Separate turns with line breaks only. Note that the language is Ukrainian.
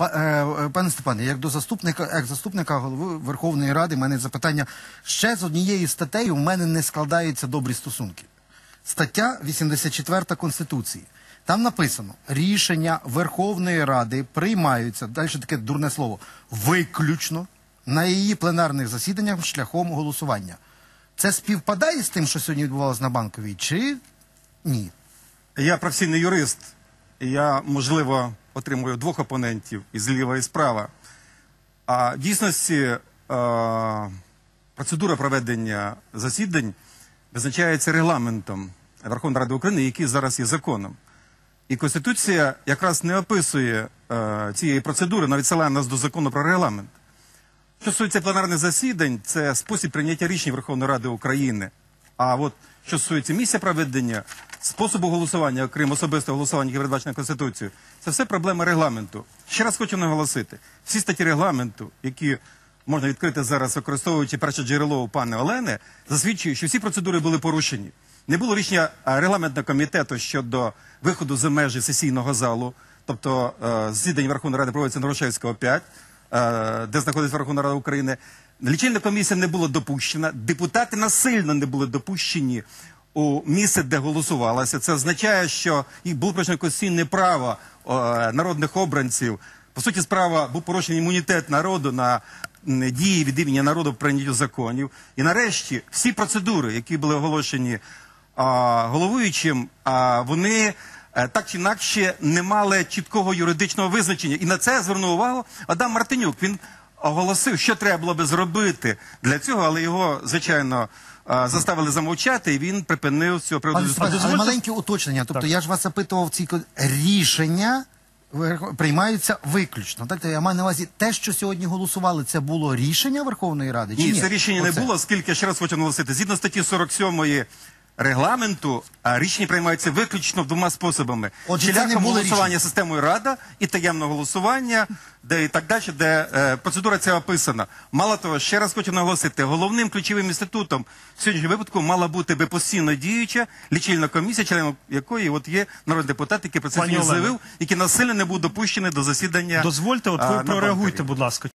Е, Пане Степане, як до заступника, як заступника голови Верховної Ради, в мене запитання ще з однією статтею в мене не складаються добрі стосунки. Стаття 84 Конституції. Там написано: рішення Верховної Ради приймаються, далі таке дурне слово, виключно на її пленарних засіданнях шляхом голосування. Це співпадає з тим, що сьогодні відбувалося на банковій, чи ні?
Я професійний юрист, я, можливо, отримую двох опонентів і зліва, і справа. А в дійсності е, процедура проведення засідань визначається регламентом Верховної Ради України, який зараз є законом. І Конституція якраз не описує е, цієї процедури, навіть силає нас до закону про регламент. Що стосується пленарних засідань, це спосіб прийняття рішень Верховної Ради України. А от що стосується місця проведення, способу голосування, окрім особистого голосування, яке передбачено Конституцією, це все проблеми регламенту. Ще раз хочу наголосити: всі статті регламенту, які можна відкрити зараз, використовуючи перше джерело у пане Олени, засвідчують, що всі процедури були порушені. Не було рішення регламентного комітету щодо виходу за межі сесійного залу, тобто е, засідання Верховної Ради проводиться на Грушевського 5, е, де знаходиться Верховна Рада України. Лічильна комісія не була допущена, депутати насильно не були допущені у місце, де голосувалося. Це означає, що їх було порушено конституційне право е, народних обранців. По суті, справа був порушений імунітет народу на дії від імені народу в прийняттю законів. І нарешті всі процедури, які були оголошені а, головуючим, а, вони е, так чи інакше не мали чіткого юридичного визначення. І на це звернув увагу Адам Мартинюк. Він оголосив, що треба було би зробити для цього, але його, звичайно, заставили замовчати, і він припинив цього приводу. Дискусію.
але маленьке уточнення. Тобто я ж вас запитував кон- рішення приймаються виключно. Так, я маю на увазі те, що сьогодні голосували, це було рішення Верховної Ради? Чи
Ні,
ні,
це рішення
Оце.
не було, оскільки, ще раз хочу наголосити, згідно статті 47 регламенту, а, рішення приймаються виключно двома способами.
Отже, це не
Шляхом
було
голосування системою Рада і таємного голосування, де і так далі, де е, процедура ця описана. Мало того, ще раз хочу наголосити, головним ключовим інститутом в сьогоднішньому випадку мала бути би постійно діюча лічильна комісія, членом якої от є народний депутат, який про це
Пані Олено.
заявив, який насильно не був допущений до засідання.
Дозвольте, от
а,
ви
на
прореагуйте,
Банковій.
будь ласка.